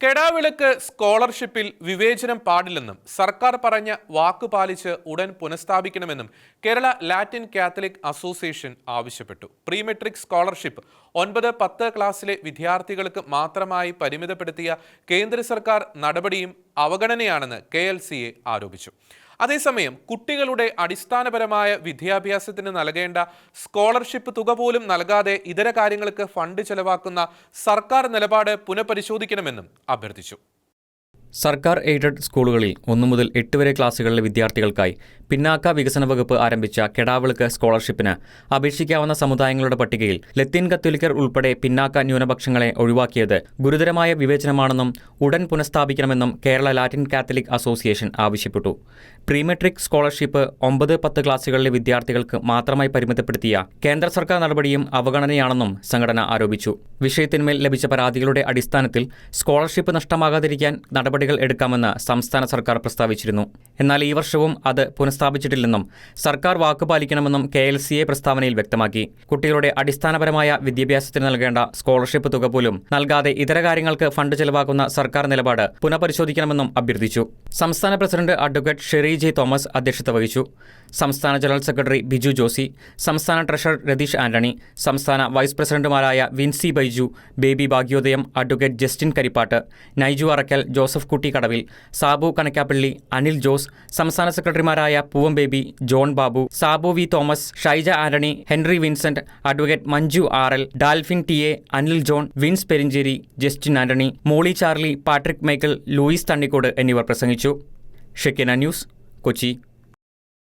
കെടാവിളക്ക് സ്കോളർഷിപ്പിൽ വിവേചനം പാടില്ലെന്നും സർക്കാർ പറഞ്ഞ വാക്ക് പാലിച്ച് ഉടൻ പുനഃസ്ഥാപിക്കണമെന്നും കേരള ലാറ്റിൻ കാത്തലിക് അസോസിയേഷൻ ആവശ്യപ്പെട്ടു. പ്രീമെട്രിക് സ്കോളർഷിപ്പ് ഒൻപത് പത്ത് ക്ലാസ്സിലെ വിദ്യാർത്ഥികൾക്ക് മാത്രമായി പരിമിതപ്പെടുത്തിയ കേന്ദ്ര സർക്കാർ നടപടിയും അവഗണനയാണെന്ന് കെ ആരോപിച്ചു. അതേസമയം കുട്ടികളുടെ അടിസ്ഥാനപരമായ വിദ്യാഭ്യാസത്തിന് നൽകേണ്ട സ്കോളർഷിപ്പ് തുക പോലും നൽകാതെ ഇതര കാര്യങ്ങൾക്ക് ഫണ്ട് ചെലവാക്കുന്ന സർക്കാർ നിലപാട് പുനഃപരിശോധിക്കണമെന്നും അഭ്യർത്ഥിച്ചു. സർക്കാർ എയ്ഡഡ് സ്കൂളുകളിൽ ഒന്നു മുതൽ എട്ട് വരെ ക്ലാസുകളിലെ വിദ്യാർത്ഥികൾക്കായി പിന്നാക്ക വികസന വകുപ്പ് ആരംഭിച്ച കെടാവിളക്ക് സ്കോളർഷിപ്പിന് അപേക്ഷിക്കാവുന്ന സമുദായങ്ങളുടെ പട്ടികയിൽ ലത്തീൻ കത്തോലിക്കർ ഉൾപ്പെടെ പിന്നാക്ക ന്യൂനപക്ഷങ്ങളെ ഒഴിവാക്കിയത് ഗുരുതരമായ വിവേചനമാണെന്നും ഉടൻ പുനഃസ്ഥാപിക്കണമെന്നും കേരള ലാറ്റിൻ കാത്തലിക് അസോസിയേഷൻ ആവശ്യപ്പെട്ടു. പ്രീമെട്രിക് സ്കോളർഷിപ്പ് ഒമ്പത് പത്ത് ക്ലാസുകളിലെ വിദ്യാർത്ഥികൾക്ക് മാത്രമായി പരിമിതപ്പെടുത്തിയ കേന്ദ്ര സർക്കാർ നടപടിയും അവഗണനയാണെന്നും സംഘടന ആരോപിച്ചു. വിഷയത്തിന്മേൽ ലഭിച്ച പരാതികളുടെ അടിസ്ഥാനത്തിൽ സ്കോളർഷിപ്പ് നഷ്ടമാകാതിരിക്കാൻ നടപടികൾ എടുക്കാമെന്ന് സംസ്ഥാന സർക്കാർ പ്രസ്താവിച്ചിരുന്നു എന്നാൽ ഈ വർഷവും അത് പുനഃസ്ഥാപിച്ചിട്ടില്ലെന്നും സർക്കാർ വാക്കുപാലിക്കണമെന്നും കെ എൽ സി എ പ്രസ്താവനയിൽ വ്യക്തമാക്കി. കുട്ടികളുടെ അടിസ്ഥാനപരമായ വിദ്യാഭ്യാസത്തിന് നൽകേണ്ട സ്കോളർഷിപ്പ് തുക പോലും നൽകാതെ ഇതര കാര്യങ്ങൾക്ക് ഫണ്ട് ചെലവാക്കുന്ന സർക്കാർ നിലപാട് പുനഃപരിശോധിക്കണമെന്നും അഭ്യർത്ഥിച്ചു. സംസ്ഥാന president advocate Sherry J Thomas അധ്യക്ഷത വഹിച്ചു. സംസ്ഥാന ജനറൽ സെക്രട്ടറി ബിജു ജോസി സംസ്ഥാന ട്രഷറർ രതീഷ് ആന്റണി സംസ്ഥാന വൈസ് പ്രസിഡന്റുമാരായ Vincy Baiju Baby Bhagyodayam advocate Justin Karippattu Naiju Arackal Joseph Kutty Kadavil Sabu Kanakkappally Anil സംസ്ഥാന സെക്രട്ടറിമാരായ Poovam Baby John Babu Sabu V Thomas Shaija Antony Henry Vincent advocate Manju R L Dalphin T A Anil John Vince Perinchery Justin Antony Molly Charlie Patrick Michael Louis Thannikode എന്നിവർ പ്രസംഗിച്ചു. Shekinah news Kochi.